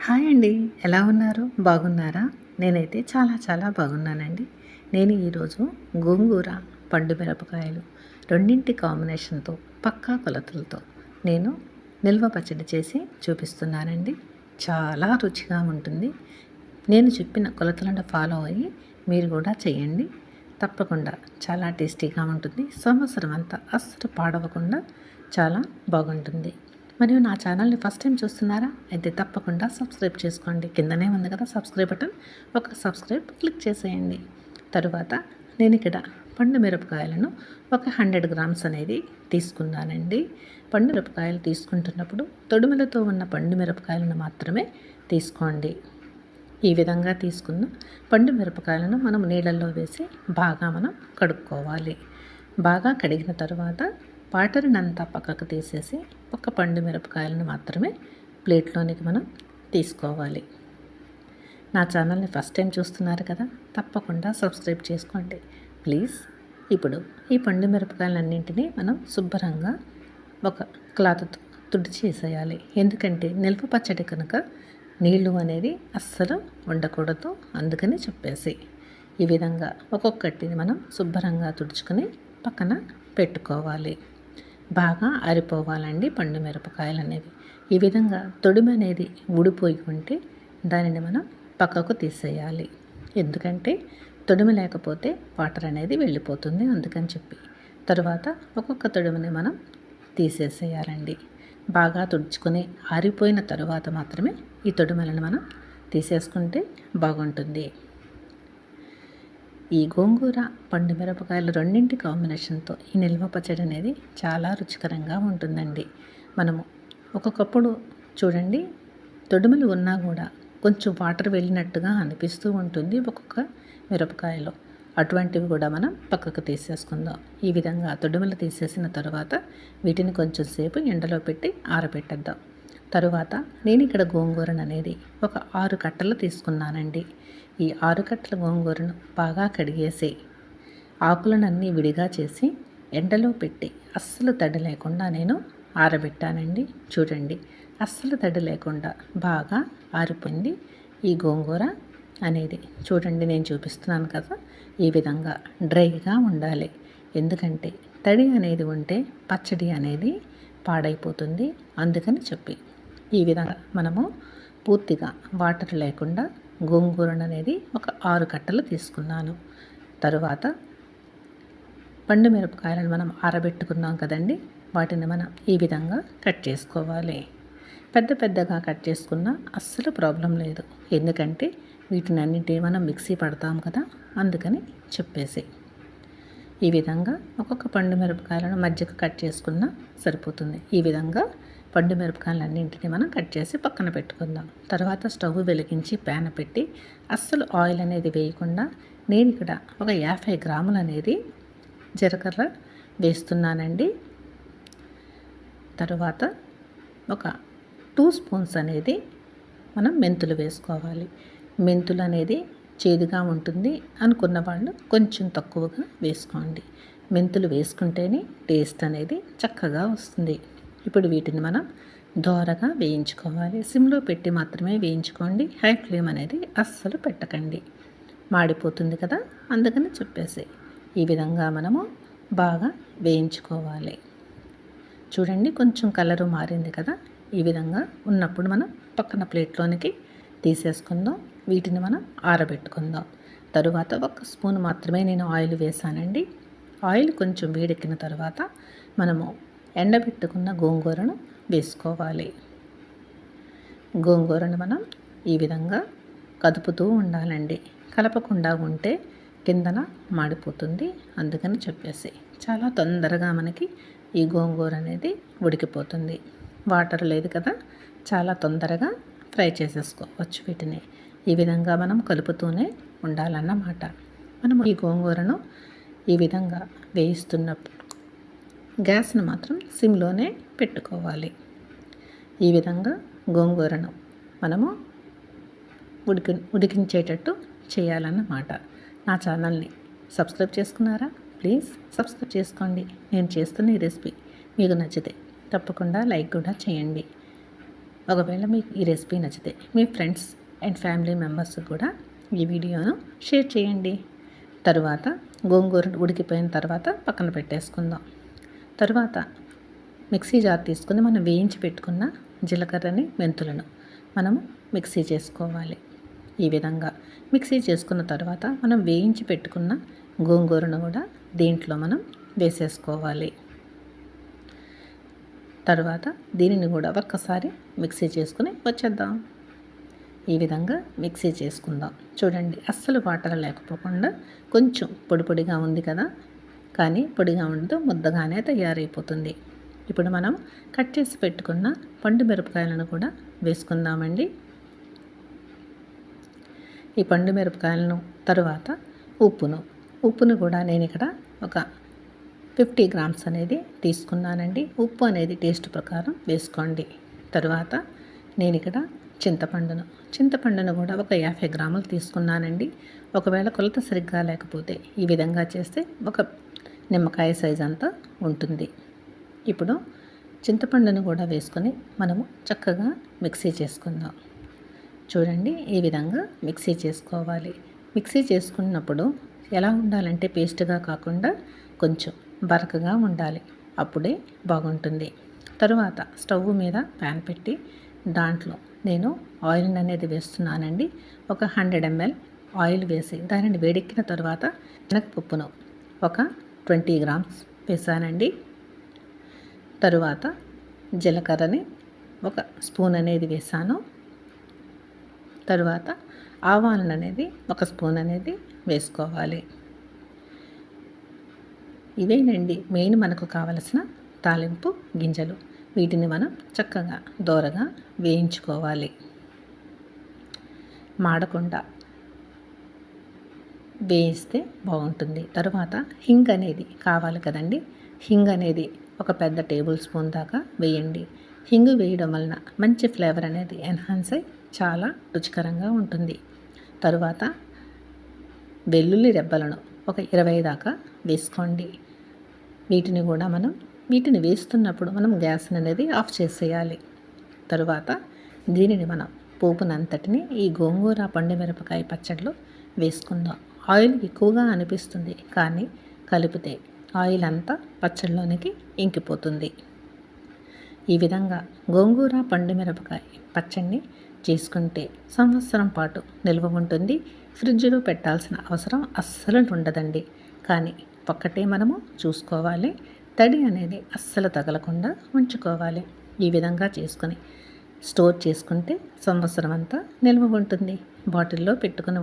Hi అండి. ఎలా ఉన్నారు? బాగున్నారా? నేనైతే చాలా చాలా బాగున్నానండి. నేను ఈరోజు గోంగూర పండు మిరపకాయలు రెండింటి కాంబినేషన్తో పక్కా కొలతలతో నేను నిల్వ పచ్చడి చేసి చూపిస్తున్నానండి. చాలా రుచిగా ఉంటుంది. నేను చెప్పిన కొలతలను ఫాలో అయ్యి మీరు కూడా చేయండి. తప్పకుండా చాలా టేస్టీగా ఉంటుంది. సంవత్సరం అంతా అస్సలు పాడవకుండా చాలా బాగుంటుంది. మరియు నా ఛానల్ని ఫస్ట్ టైం చూస్తున్నారా? అయితే తప్పకుండా సబ్స్క్రైబ్ చేసుకోండి. కిందనే ఉంది కదా సబ్స్క్రైబ్ బటన్. ఒక సబ్స్క్రైబ్ క్లిక్ చేసేయండి. తరువాత నేను ఇక్కడ పండు మిరపకాయలను ఒక హండ్రెడ్ గ్రామ్స్ అనేది తీసుకున్నానండి. పండు మిరపకాయలు తీసుకుంటున్నప్పుడు తొడుములతో ఉన్న పండు మిరపకాయలను మాత్రమే తీసుకోండి. ఈ విధంగా తీసుకున్న పండు మిరపకాయలను మనం నీళ్ళల్లో వేసి బాగా మనం కడుక్కోవాలి. బాగా కడిగిన తర్వాత వాటర్నంతా పక్కకు తీసేసి ఒక పండు మిరపకాయలను మాత్రమే ప్లేట్లోనికి మనం తీసుకోవాలి. నా ఛానల్ని ఫస్ట్ టైం చూస్తున్నారు కదా తప్పకుండా సబ్స్క్రైబ్ చేసుకోండి. ప్లీజ్ ఇప్పుడు ఈ పండు మిరపకాయలన్నింటినీ మనం శుభ్రంగా ఒక క్లాత్తో తుడిచి చేసేయాలి ఎందుకంటే నిల్వ పచ్చడి కనుక నీళ్ళు అనేది అస్సలు ఉండకూడదు అందుకని చెప్పేసి. ఈ విధంగా ఒక్కొక్కటిని మనం శుభ్రంగా తుడుచుకొని పక్కన పెట్టుకోవాలి. బాగా ఆరిపోవాలండి పండు మిరపకాయలు అనేవి ఈ విధంగా తొడిమి అనేది ఊడిపోయి ఉంటే దానిని మనం పక్కకు తీసేయాలి. ఎందుకంటే తొడిమి లేకపోతే వాటర్ అనేది వెళ్ళిపోతుంది అందుకని చెప్పి. తరువాత ఒక్కొక్క తొడిమని మనం తీసేసేయాలండి. బాగా తుడుచుకొని ఆరిపోయిన తరువాత మాత్రమే ఈ తొడిమలను మనం తీసేసుకుంటే బాగుంటుంది. ఈ గోంగూర పండు మిరపకాయలు రెండింటి కాంబినేషన్తో ఈ నిల్వ పచ్చడి అనేది చాలా రుచికరంగా ఉంటుందండి. మనము ఒక్కొక్కప్పుడు చూడండి తొడుములు ఉన్నా కూడా కొంచెం వాటర్ వెళ్ళినట్టుగా అనిపిస్తూ ఉంటుంది ఒక్కొక్క మిరపకాయలో. అటువంటివి కూడా మనం పక్కకు తీసేసుకుందాం. ఈ విధంగా తొడుములు తీసేసిన తర్వాత వీటిని కొంచెం సేపు ఎండలో పెట్టి ఆరబెట్టేద్దాం. తరువాత నేను ఇక్కడ గోంగూరను అనేది ఒక ఆరు కట్టలు తీసుకున్నానండి. ఈ ఆరు కట్టల గోంగూరను బాగా కడిగేసి ఆకులనన్నీ విడిగా చేసి ఎండలో పెట్టి అస్సలు తడి లేకుండా నేను ఆరబెట్టానండి. చూడండి అస్సలు తడి లేకుండా బాగా ఆరిపోయింది ఈ గోంగూర అనేది. చూడండి నేను చూపిస్తున్నాను కదా ఈ విధంగా డ్రైగా ఉండాలి. ఎందుకంటే తడి అనేది ఉంటే పచ్చడి అనేది పాడైపోతుంది. అందుకని చెప్పి ఈ విధంగా మనము పూర్తిగా వాటర్ లేకుండా గోంగూరను అనేది ఒక ఆరు కట్టలు తీసుకున్నాను. తరువాత పండు మిరపకాయలను మనం ఆరబెట్టుకున్నాం కదండి వాటిని మనం ఈ విధంగా కట్ చేసుకోవాలి. పెద్ద పెద్దగా కట్ చేసుకున్నా అస్సలు ప్రాబ్లం లేదు. ఎందుకంటే వీటిని అన్నింటినీ మనం మిక్సీ పడతాం కదా అందుకని చెప్పేసి. ఈ విధంగా ఒక్కొక్క పండు మిరపకాయలను మధ్యకు కట్ చేసుకున్నా సరిపోతుంది. ఈ విధంగా పండు మిరపకాయలన్నింటినీ మనం కట్ చేసి పక్కన పెట్టుకుందాం. తర్వాత స్టవ్ వెలిగించి ప్యాన్ పెట్టి అస్సలు ఆయిల్ అనేది వేయకుండా నేను ఇక్కడ ఒక యాభై గ్రాములు అనేది జీలకర్ర వేస్తున్నానండి. తర్వాత ఒక టూ స్పూన్స్ అనేది మనం మెంతులు వేసుకోవాలి. మెంతులు అనేది చేదుగా ఉంటుంది అనుకున్న వాళ్ళు కొంచెం తక్కువగా వేసుకోండి. మెంతులు వేసుకుంటేనే టేస్ట్ అనేది చక్కగా వస్తుంది. ఇప్పుడు వీటిని మనం దోరగా వేయించుకోవాలి. సిమ్లో పెట్టి మాత్రమే వేయించుకోండి. హై ఫ్లేమ్ అనేది అస్సలు పెట్టకండి. మాడిపోతుంది కదా అందుకని చెప్పేసి ఈ విధంగా మనము బాగా వేయించుకోవాలి. చూడండి కొంచెం కలరు మారింది కదా ఈ విధంగా ఉన్నప్పుడు మనం పక్కన ప్లేట్లోనికి తీసేసుకుందాం. వీటిని మనం ఆరబెట్టుకుందాం. తరువాత ఒక స్పూన్ మాత్రమే నేను ఆయిల్ వేసానండి ఆయిల్ కొంచెం వేడెక్కిన తర్వాత మనము ఎండబెట్టుకున్న గోంగూరను వేసుకోవాలి. గోంగూరను మనం ఈ విధంగా కదుపుతూ ఉండాలండి. కలపకుండా ఉంటే కిందన మాడిపోతుంది. అందుకని చెప్పేసి చాలా తొందరగా మనకి ఈ గోంగూర అనేది ఉడికిపోతుంది. వాటర్ లేదు కదా చాలా తొందరగా ఫ్రై చేసేసుకోవచ్చు వీటిని. ఈ విధంగా మనం కలుపుతూనే ఉండాలన్నమాట. మనం ఈ గోంగూరను ఈ విధంగా వేయిస్తున్నప్పుడు గ్యాస్ను మాత్రం సిమ్లోనే పెట్టుకోవాలి. ఈ విధంగా గోంగూరను మనము ఉడికి ఉడికించేటట్టు చేయాలన్నమాట. నా ఛానల్ని సబ్స్క్రైబ్ చేసుకున్నారా? ప్లీజ్ సబ్స్క్రైబ్ చేసుకోండి. నేను చేస్తున్న ఈ రెసిపీ మీకు నచ్చితే తప్పకుండా లైక్ కూడా చేయండి. ఒకవేళ మీకు ఈ రెసిపీ నచ్చితే మీ ఫ్రెండ్స్ అండ్ ఫ్యామిలీ మెంబర్స్ కూడా ఈ వీడియోను షేర్ చేయండి. తరువాత గోంగూర ఉడికిపోయిన తర్వాత పక్కన పెట్టేసుకుందాం. తర్వాత మిక్సీ జార్ తీసుకుని మనం వేయించి పెట్టుకున్న జీలకర్రని మెంతులను మనము మిక్సీ చేసుకోవాలి. ఈ విధంగా మిక్సీ చేసుకున్న తర్వాత మనం వేయించి పెట్టుకున్న గోంగూరను కూడా దీంట్లో మనం వేసేసుకోవాలి. తర్వాత దీనిని కూడా ఒక్కసారి మిక్సీ చేసుకుని వచ్చేద్దాం. ఈ విధంగా మిక్సీ చేసుకుందాం. చూడండి అస్సలు వాటర్ లేకపోకుండా కొంచెం పొడి పొడిగా ఉంది కదా కానీ పొడిగా ఉండదు ముద్దగానే తయారైపోతుంది. ఇప్పుడు మనం కట్ చేసి పెట్టుకున్న పండు మిరపకాయలను కూడా వేసుకుందామండి. ఈ పండు మిరపకాయలను తరువాత ఉప్పును. ఉప్పును కూడా నేను ఇక్కడ ఒక ఫిఫ్టీ గ్రామ్స్ అనేది తీసుకున్నానండి. ఉప్పు అనేది టేస్ట్ ప్రకారం వేసుకోండి. తరువాత నేను ఇక్కడ చింతపండును. చింతపండును కూడా ఒక యాభై గ్రాములు తీసుకున్నానండి. ఒకవేళ కొలత సరిగ్గా లేకపోతే ఈ విధంగా చేస్తే ఒక నిమ్మకాయ సైజ్ అంతా ఉంటుంది. ఇప్పుడు చింతపండును కూడా వేసుకొని మనము చక్కగా మిక్సీ చేసుకుందాం. చూడండి ఈ విధంగా మిక్సీ చేసుకోవాలి. మిక్సీ చేసుకున్నప్పుడు ఎలా ఉండాలంటే పేస్ట్గా కాకుండా కొంచెం బరకగా ఉండాలి. అప్పుడే బాగుంటుంది. తరువాత స్టవ్ మీద ప్యాన్ పెట్టి దాంట్లో నేను ఆయిల్ అనేది వేస్తున్నానండి. ఒక హండ్రెడ్ ఎంఎల్ ఆయిల్ వేసి దానిని వేడెక్కిన తర్వాత శనగపప్పును ఒక ట్వంటీ గ్రామ్స్ వేసానండి. తరువాత జీలకర్రని ఒక స్పూన్ అనేది వేసాను. తరువాత ఆవాలను అనేది ఒక స్పూన్ అనేది వేసుకోవాలి. ఇవేనండి మెయిన్ మనకు కావలసిన తాలింపు గింజలు. వీటిని మనం చక్కగా దోరగా వేయించుకోవాలి. మాడకుండా వేయిస్తే బాగుంటుంది. తర్వాత హింగ్ అనేది కావాలి కదండి. హింగ్ అనేది ఒక పెద్ద టేబుల్ స్పూన్ దాకా వేయండి. హింగు వేయడం వలన మంచి ఫ్లేవర్ అనేది ఎన్హాన్స్ అయి చాలా రుచికరంగా ఉంటుంది. తరువాత వెల్లుల్లి రెబ్బలను ఒక ఇరవై దాకా వేసుకోండి. వీటిని కూడా మనం వీటిని వేస్తున్నప్పుడు మనం గ్యాస్ అనేది ఆఫ్ చేసేయాలి. తరువాత దీనిని మనం పోపునంతటిని ఈ గోంగూర పండు మిరపకాయ పచ్చడిలో వేసుకుందాం. ఆయిల్ ఎక్కువగా అనిపిస్తుంది కానీ కలిపితే ఆయిల్ అంతా పచ్చడిలోనికి ఇంకిపోతుంది. ఈ విధంగా గోంగూర పండు మిరపకాయ పచ్చడిని చేసుకుంటే సంవత్సరం పాటు నిల్వ ఉంటుంది. ఫ్రిడ్జ్లో పెట్టాల్సిన అవసరం అస్సలు ఉండదండి. కానీ ఒక్కటే మనము చూసుకోవాలి. తడి అనేది అస్సలు తగలకుండా ఉంచుకోవాలి. ఈ విధంగా చేసుకుని స్టోర్ చేసుకుంటే సంవత్సరం అంతా నిల్వ ఉంటుంది. బాటిల్లో పెట్టుకుని